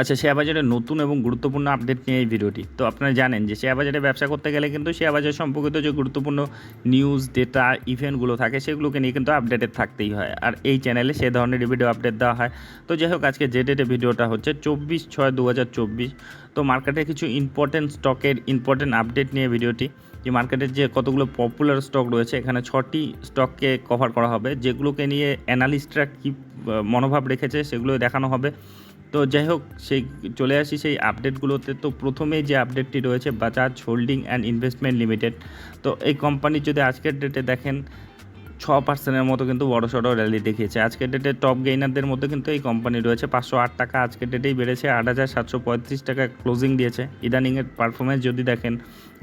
আচ্ছা শেয়ার নতুন এবং গুরুত্বপূর্ণ আপডেট নিয়ে এই ভিডিওটি তো আপনারা জানেন যে শেয়ার বাজারে ব্যবসা করতে গেলে কিন্তু শেয়ার বাজার সম্পর্কিত যে গুরুত্বপূর্ণ নিউজ ডেটা ইভেন্টগুলো থাকে, সেগুলোকে নিয়ে কিন্তু আপডেটেড থাকতেই হয়। আর এই চ্যানেলে সে ধরনের ভিডিও আপডেট দেওয়া হয়। তো যাই হোক, আজকে যে ডেটে ভিডিওটা হচ্ছে চব্বিশ ছয় দু হাজার চব্বিশ। তো মার্কেটে কিছু ইম্পর্টেন্ট স্টকের ইম্পর্টেন্ট আপডেট নিয়ে ভিডিওটি যে মার্কেটের যে কতগুলো পপুলার স্টক রয়েছে, এখানে ছটি স্টককে কভার করা হবে, যেগুলোকে নিয়ে অ্যানালিস্টরা কী মনোভাব রেখেছে সেগুলো দেখানো হবে। তো যাই হোক, সেই চলে আসি সেই আপডেটগুলোতে তো প্রথমেই যে আপডেটটি রয়েছে Bajaj holding and investment limited তো এই কোম্পানির যদি আজকের ডেটে দেখেন ছ পার্সেন্টের মতো কিন্তু বড় সড়ো র্যালি দেখিয়েছে। আজকের ডেটে টপ গেইনারদের মধ্যে কিন্তু এই কোম্পানি রয়েছে। পাঁচশো আট টাকা আজকের ডেটেই বেড়েছে। আট হাজার সাতশো পঁয়ত্রিশ টাকা ক্লোজিং দিয়েছে। ইদানিংয়ের পারফরমেন্স যদি দেখেন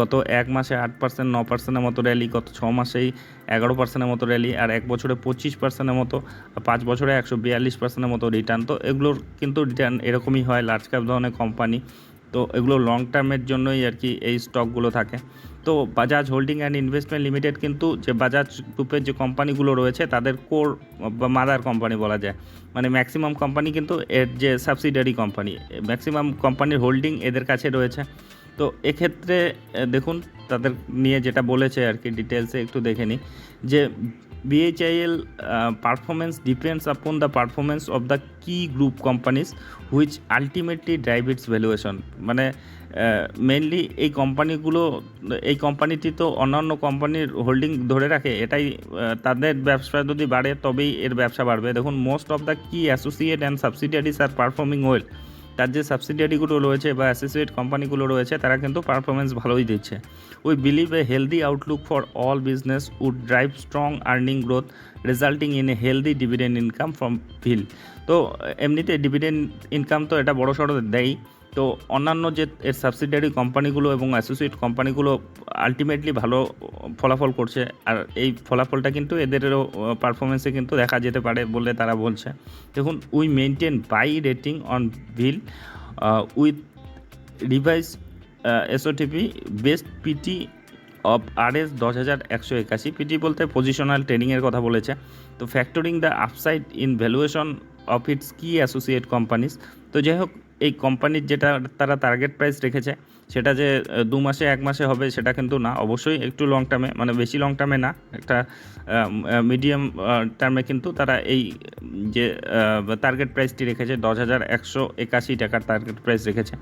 গত এক মাসে আট পার্সেন্ট ন পার্সেন্টের মতো র্যালি গত ছ মাসেই এগারো পার্সেন্টের মতো র্যালি আর এক বছরে পঁচিশ পার্সেন্টের মতো পাঁচ বছরে একশো বিয়াল্লিশ পার্সেন্টের মতো রিটার্ন তো এগুলোর কিন্তু রিটার্ন এরকমই হয় লার্জ ক্যাপ ধরনের কোম্পানি তো এগুলো লং টার্মের জন্যই আর কি এই স্টকগুলো থাকে। তো Bajaj holding and investment limited কিন্তু যে বাজাজ গ্রুপের যে কোম্পানিগুলো রয়েছে, তাদের কোর বা মাদার কোম্পানি বলা যায়। মানে ম্যাক্সিমাম কোম্পানি কিন্তু এর যে সাবসিডারি কোম্পানি ম্যাক্সিমাম কোম্পানির হোল্ডিং এদের কাছে রয়েছে। তো এক্ষেত্রে দেখুন, তাদের নিয়ে যেটা বলেছে আর কি ডিটেলসে একটু দেখে নিই, যে BHIL performance depends upon the performance of the key group companies which ultimately drive its valuation মানে মেনলি এই কোম্পানিগুলো এই কোম্পানিটি তো অন্যান্য কোম্পানির হোল্ডিং ধরে রাখে, এটাই তাদের ব্যবসা যদি বাড়ে তবেই এর ব্যবসা বাড়বে। দেখুন most of the key associate and subsidiaries are performing well তার যে সাবসিডিয়ারিগুলো রয়েছে বা অ্যাসোসিয়েট কোম্পানিগুলো রয়েছে, তারা কিন্তু পারফরমেন্স ভালোই দিচ্ছে। We believe a healthy outlook for all business would drive strong earning growth resulting in a healthy dividend income from ভিল তো, এমনিতে ডিভিডেন্ড ইনকাম তো এটা বড় সড়ো দেয় তো অন্যান্য যে এর সাবসিডিয়ারি কোম্পানিগুলো এবং অ্যাসোসিয়েট কোম্পানিগুলো আলটিমেটলি ভালো ফলাফল করছে। আর এই ফলাফলটা কিন্তু এদেরও পারফরমেন্সে কিন্তু দেখা যেতে পারে বলে তারা বলছে। দেখুন we maintain buy rating on Bhil with revise SOTP based PT of R S দশ হাজার একশো একাশি। পিটি বলতে পজিশনাল ট্রেডিংয়ের কথা বলেছে। তো factoring the upside in valuation of its key associate companies তো যাই হোক এই কোম্পানির যেটা তারা টার্গেট প্রাইস রেখেছে, সেটা যে দু মাসে, এক মাসে হবে, সেটা কিন্তু না। অবশ্যই একটু লং টার্মে মানে বেশি লং টার্মে না, একটা মিডিয়াম টার্মে কিন্তু তারা এই, যে টার্গেট প্রাইসটি রেখেছে, দশ হাজার একশো একাশি টাকার টার্গেট প্রাইস রেখেছে।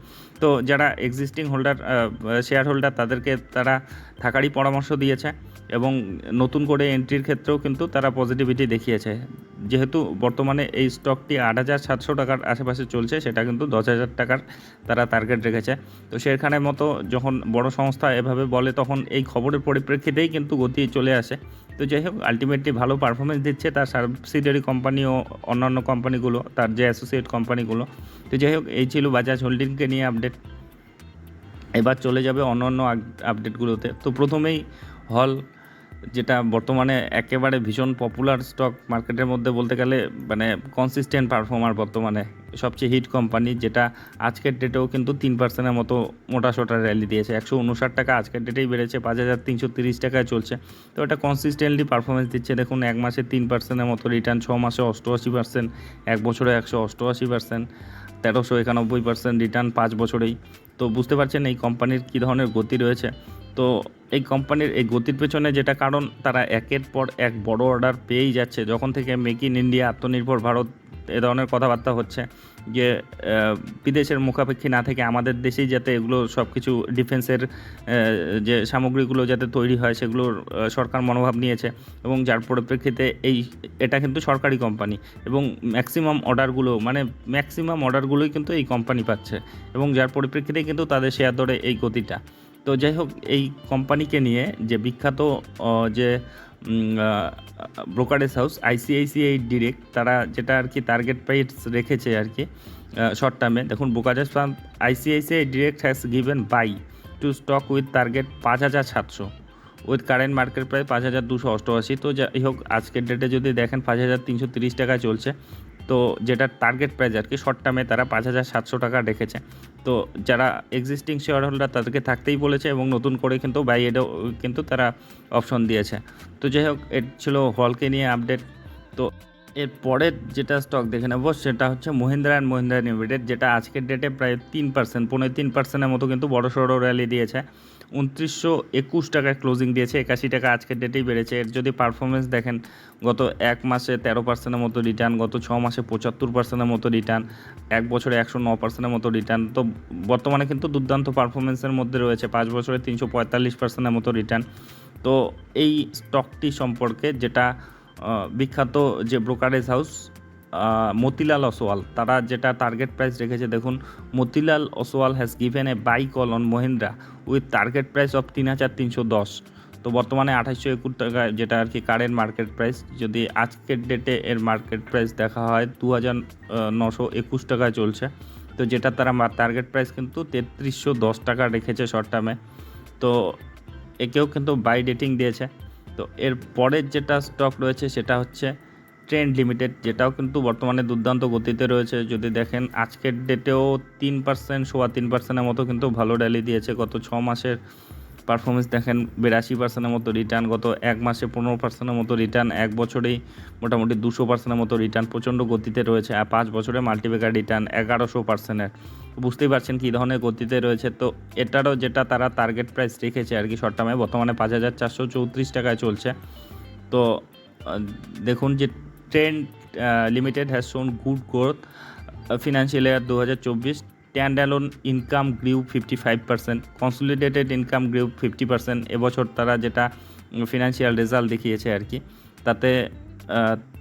তো যারা এক্সিস্টিং হোল্ডার শেয়ার হোল্ডার তাদেরকে তারা থাকারই পরামর্শ দিয়েছে এবং নতুন করে এন্ট্রির ক্ষেত্রেও কিন্তু তারা পজিটিভিটি দেখিয়েছে। যেহেতু বর্তমানে এই স্টকটি আট হাজার সাতশো টাকার আশেপাশে চলছে, সেটা কিন্তু দশ হাজার টাকার তারা টার্গেট রেখেছে। তো সেখানে মতো যখন বড় সংস্থা এভাবে বলে, তখন এই খবরের পরিপ্রেক্ষিতেই কিন্তু গতি চলে আসে। তো যাই হোক আলটিমেটলি ভালো পারফরমেন্স দিচ্ছে তার সাবসিডিয়ারি কোম্পানি ও অন্যান্য কোম্পানিগুলো তার যে অ্যাসোসিয়েট কোম্পানিগুলো তো যাই হোক, এই ছিল বাজাজ হোল্ডিংকে নিয়ে আপডেট এবার চলে যাবে অন্য অন্য আপডেটগুলোতে তো প্রথমেই হল যেটা বর্তমানে একেবারে ভীষণ পপুলার স্টক মার্কেটের মধ্যে বলতে গেলে মানে কনসিস্টেন্ট পারফর্মার বর্তমানে সবচেয়ে হিট কোম্পানি যেটা আজকের ডেটেও কিন্তু তিন পার্সেন্টের মতো মোটা সোটা র্যালি দিয়েছে। একশো উনষাট টাকা আজকের ডেটেই বেড়েছে, পাঁচ হাজার তিনশো তিরিশ টাকায় চলছে। তো এটা কনসিস্টেন্টলি পারফরমেন্স দিচ্ছে। দেখুন, এক মাসে তিন পার্সেন্টের মতো রিটার্ন ছ মাসে অষ্টআশি পার্সেন্ট এক বছরে একশো অষ্টআশি পার্সেন্ট তেরোশো একানব্বই পার্সেন্ট রিটার্ন পাঁচ বছরেই। তো বুঝতে পারছেন এই কোম্পানির কী ধরনের গতি রয়েছে। তো এই কোম্পানির এই গতির পেছনে যেটা কারণ, তারা একের পর এক বড় অর্ডার পেয়েই যাচ্ছে। যখন থেকে মেক ইন ইন্ডিয়া আত্মনির্ভর ভারত এ ধরনের কথাবার্তা হচ্ছে যে বিদেশের মুখাপেক্ষী না থেকে আমাদের দেশেই যাতে এগুলো সব কিছু ডিফেন্সের যে সামগ্রীগুলো যাতে তৈরি হয় সেগুলোর সরকার মনোভাব নিয়েছে এবং যার পরিপ্রেক্ষিতে এই, এটা কিন্তু সরকারি কোম্পানি এবং ম্যাক্সিমাম অর্ডারগুলো মানে ম্যাক্সিমাম অর্ডারগুলোই কিন্তু এই কোম্পানি পাচ্ছে এবং যার পরিপ্রেক্ষিতে কিন্তু তাদের শেয়ার দরে এই গতিটা। তো যাই হোক, এই কোম্পানিকে নিয়ে যে বিখ্যাত যে ব্রোকারেজ হাউস আইসিআইসিআই ডিরেক্ট তারা যেটা আর কি টার্গেট প্রাইস রেখেছে আর কি শর্ট টার্মে দেখুন, brokerage firm ICICI direct has given buy to stock with target পাঁচ হাজার সাতশো। উইথ কারেন্ট মার্কেট প্রায় পাঁচ হাজার দুশো অষ্টআশি। তো যাই হোক, আজকের ডেটে যদি দেখেন পাঁচ হাজার তিনশো তিরিশ টাকা চলছে। তো যেটা টার্গেট প্রাইস আর কি শর্ট টার্মে তারা পাঁচ হাজার সাতশো টাকা রেখেছে। তো যারা এক্সিস্টিং শেয়ার হোল্ডার তাদেরকে থাকতেই বলেছে এবং নতুন করে কিন্তু বাই এডও কিন্তু তারা অপশন দিয়েছে। তো যাই হোক, এর ছিল হলকে নিয়ে আপডেট তো এর পরের যেটা স্টক দেখে নেব সেটা হচ্ছে মহিন্দ্রা অ্যান্ড মহিন্দ্রা লিমিটেড যেটা আজকের ডেটে প্রায় তিন পার্সেন্ট পনেরো তিন পার্সেন্টের মতো কিন্তু বড় সড়ো র্যালি দিয়েছে। উনত্রিশশো একুশ টাকায় ক্লোজিং দিয়েছে, একাশি টাকা আজকের ডেটেই বেড়েছে। এর যদি পারফরমেন্স দেখেন, গত এক মাসে তেরো পার্সেন্টের মতো রিটার্ন গত ছ মাসে পঁচাত্তর পার্সেন্টের মতো রিটার্ন এক বছরে একশো ন পার্সেন্টের মতো রিটার্ন তো বর্তমানে কিন্তু দুর্দান্ত পারফরমেন্সের মধ্যে রয়েছে, পাঁচ বছরে তিনশো পঁয়তাল্লিশ পার্সেন্টের মতো রিটার্ন তো এই স্টকটি সম্পর্কে যেটা বিখ্যাত যে ব্রোকারেজ হাউস মতিলাল অসওয়াল তারা যেটা টার্গেট প্রাইস রেখেছে, দেখুন, Motilal Oswal has given a buy call on Mahindra with target price of তিন হাজার তিনশো দশ। তো বর্তমানে আঠাশশো একুশ টাকা যেটা আর কি কারেন্ট মার্কেট প্রাইস যদি আজকের ডেটে এর মার্কেট প্রাইস দেখা হয়, দু হাজার নশো একুশ টাকায় চলছে। তো যেটা তারা টার্গেট প্রাইস কিন্তু তেত্রিশশো দশ টাকা রেখেছে শর্ট টার্মে তো একেও কিন্তু বাই ডেটিং দিয়েছে। তো এর পরের যেটা স্টক রয়েছে, সেটা হচ্ছে ট্রেন্ড লিমিটেড যেটাও কিন্তু বর্তমানে দুর্দান্ত গতিতে রয়েছে। যদি দেখেন, আজকের ডেটেও তিন পার্সেন্ট সোয়া তিন পার্সেন্টের মতো কিন্তু ভালো র্যালি দিয়েছে। গত ছ মাসের পারফরমেন্স দেখেন, বিরাশি পার্সেন্টের মতো রিটার্ন গত এক মাসে পনেরো পার্সেন্টের মতো রিটার্ন এক বছরেই মোটামুটি দুশো পার্সেন্টের মতো রিটার্ন প্রচণ্ড গতিতে রয়েছে। আর পাঁচ বছরে মাল্টিপেকার রিটার্ন এগারোশো পার্সেন্টের বুঝতেই পারছেন কী ধরনের গতিতে রয়েছে। তো এটারও যেটা তারা টার্গেট প্রাইস রেখেছে আর কি শর্ট টার্মে বর্তমানে পাঁচ হাজার চারশো চৌত্রিশ টাকায় চলছে। তো দেখুন যে Trent limited has shown good growth financial year দু হাজার চব্বিশ income grew fifty five percent consolidated income grew fifty percent এবছর তারা যেটা ফিনান্সিয়াল রেজাল্ট দেখিয়েছে আর কি, তাতে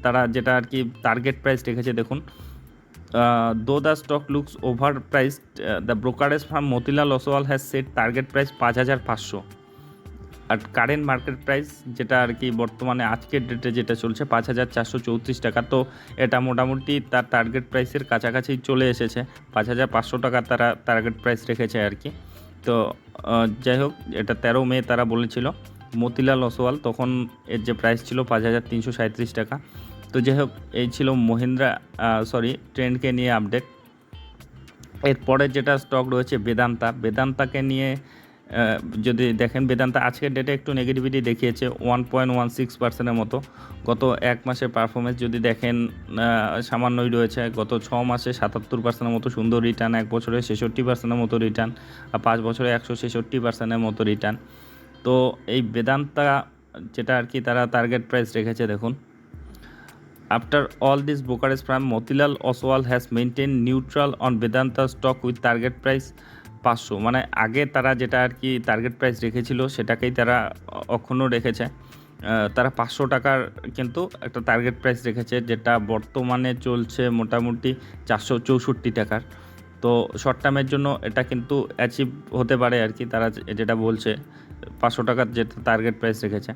তারা যেটা আর কি টার্গেট প্রাইস রেখেছে, দেখুন though the stock looks over price the brokerage firm Motilal Oswal has set target price পাঁচ হাজার পাঁচশো। আর কারেন্ট মার্কেট প্রাইস যেটা আর কি বর্তমানে আজকের ডেটে যেটা চলছে পাঁচ হাজার চারশো চৌত্রিশ টাকা। তো এটা মোটামুটি তার টার্গেট প্রাইসের কাছাকাছি চলে এসেছে। পাঁচ হাজার পাঁচশো টাকা তারা টার্গেট প্রাইস রেখেছে আর কি। তো যাই হোক, এটা তেরো মে তারা বলেছিল, মতিলাল ওসওয়াল তখন এর যে প্রাইস ছিল পাঁচ হাজার তিনশো সাঁত্রিশ টাকা। তো যাই হোক, এই ছিল মহিন্দ্রা সরি ট্রেন্ডকে নিয়ে আপডেট এরপরে যেটা স্টক রয়েছে বেদান্তা। বেদান্তাকে নিয়ে যদি দেখেন বেদান্তা আজকের ডেটে একটু নেগেটিভিটি দেখিয়েছে ওয়ান পয়েন্ট ওয়ান সিক্স পার্সেন্টের মতো। গত এক মাসের পারফরমেন্স যদি দেখেন সামান্যই রয়েছে। গত ছ মাসে সাতাত্তর পার্সেন্টের মতো সুন্দর রিটার্ন এক বছরে ছেষট্টি পার্সেন্টের মতো রিটার্ন আর পাঁচ বছরে একশো ছেষট্টি পার্সেন্টের মতো রিটার্ন তো এই বেদান্তা যেটা আর কি তারা টার্গেট প্রাইস রেখেছে দেখুন। After all this, brokerage firm Motilal Oswal has maintained neutral on Vedanta stock with target price পাঁচশো। মানে আগে তারা যেটা আর কি টার্গেট প্রাইস রেখেছিল, সেটাকেই তারা অক্ষুণ্ণ রেখেছে। তারা পাঁচশো টাকার কিন্তু একটা টার্গেট প্রাইস রেখেছে, যেটা বর্তমানে চলছে মোটামুটি চারশো চৌষট্টি টাকার। তো শর্ট টার্মের জন্য এটা কিন্তু অ্যাচিভ হতে পারে আর কি, তারা যেটা বলছে, পাঁচশো টাকার যেটা টার্গেট প্রাইস রেখেছে।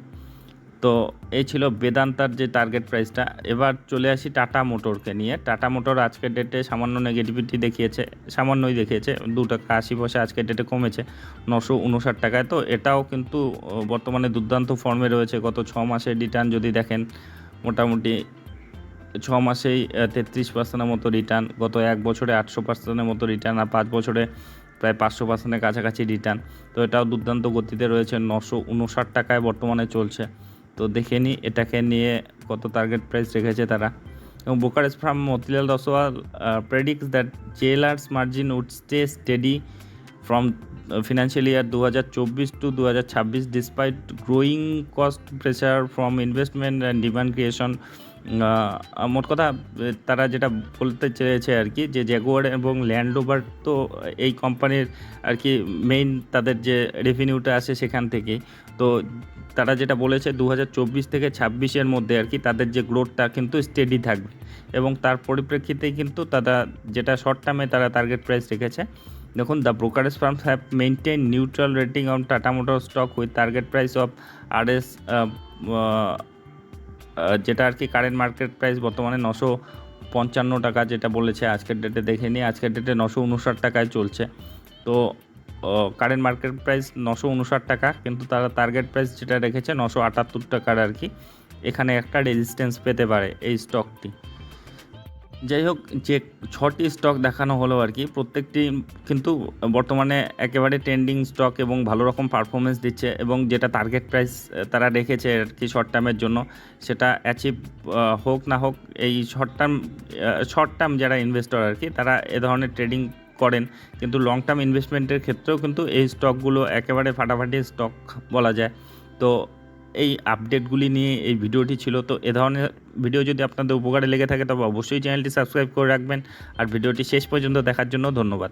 তো এই ছিল বেদান্তার যে টার্গেট প্রাইসটা এবার চলে আসি টাটা মোটরকে নিয়ে। টাটা মোটর আজকের ডেটে সামান্য নেগেটিভিটি দেখিয়েছে, সামান্যই দেখিয়েছে। দু টাকা আশি পয়সা আজকের ডেটে কমেছে, নশো উনষাট টাকায়। তো এটাও কিন্তু বর্তমানে দুর্দান্ত ফর্মে রয়েছে। গত ছ মাসের রিটার্ন যদি দেখেন, মোটামুটি ছ মাসেই তেত্রিশ পার্সেন্টের মতো রিটার্ন গত এক বছরে আটশো পার্সেন্টের মতো রিটার্ন আর পাঁচ বছরে প্রায় পাঁচশো পার্সেন্টের কাছাকাছি রিটার্ন তো এটাও দুর্দান্ত গতিতে রয়েছে, নশো উনষাট টাকায় বর্তমানে চলছে। তো দেখে নিই এটাকে নিয়ে কত টার্গেট প্রাইস রেখেছে তারা। এবং brokerage firm Motilal Oswal predicts that jewellers margin would stay steady from financial year দু হাজার চব্বিশ টু দু হাজার ছাব্বিশ despite growing cost pressure from investment and demand creation মোট কথা, তারা যেটা বলতে চেয়েছে আর কি, যে জ্যাগুয়ার এবং ল্যান্ড রোভার তো এই কোম্পানির আর কি মেইন তাদের যে রেভিনিউটা আসে সেখান থেকেই তো তারা যেটা বলেছে দু হাজার চব্বিশ থেকে ছাব্বিশের মধ্যে আর কি তাদের যে গ্রোথটা কিন্তু স্টেডি থাকবে। এবং তার পরিপ্রেক্ষিতেই কিন্তু তারা যেটা শর্ট টার্মে তারা টার্গেট প্রাইস রেখেছে। দেখুন the brokerage firms have maintain neutral rating on Tata motor stock with target price of R S যেটা আর কি কারেন্ট মার্কেট প্রাইস বর্তমানে নশো পঞ্চান্ন টাকা যেটা বলেছে, আজকের ডেটে দেখে নিই আজকের ডেটে নশো উনষাট টাকায় চলছে। তো কারেন্ট মার্কেট প্রাইস নশো উনষাট টাকা, কিন্তু তারা টার্গেট প্রাইস যেটা রেখেছে নশো আটাত্তর টাকার আর কি। এখানে একটা রেজিস্ট্যান্স পেতে পারে এই স্টকটি যাই হোক, যে ছটি স্টক দেখানো হলো আর কি, প্রত্যেকটি কিন্তু বর্তমানে একেবারে ট্রেন্ডিং স্টক এবং ভালো রকম পারফরমেন্স দিচ্ছে এবং যেটা টার্গেট প্রাইস তারা রেখেছে আর কি শর্ট টার্মের জন্য, সেটা অ্যাচিভ হোক না হোক, এই শর্ট টার্ম শর্ট টার্ম যারা ইনভেস্টর আর কি, তারা এ ধরনের ট্রেডিং করেন। কিন্তু লং টার্ম ইনভেস্টমেন্টের ক্ষেত্রেও কিন্তু এই স্টকগুলো একেবারে ফাটাফাটি স্টক বলা যায়। তো এই আপডেটগুলি নিয়ে এই ভিডিওটি ছিল। তো এ ধরনের ভিডিও যদি আপনাদের উপকারে লেগে থাকে, তবে অবশ্যই চ্যানেলটি সাবস্ক্রাইব করে রাখবেন। আর ভিডিওটি শেষ পর্যন্ত দেখার জন্য ধন্যবাদ।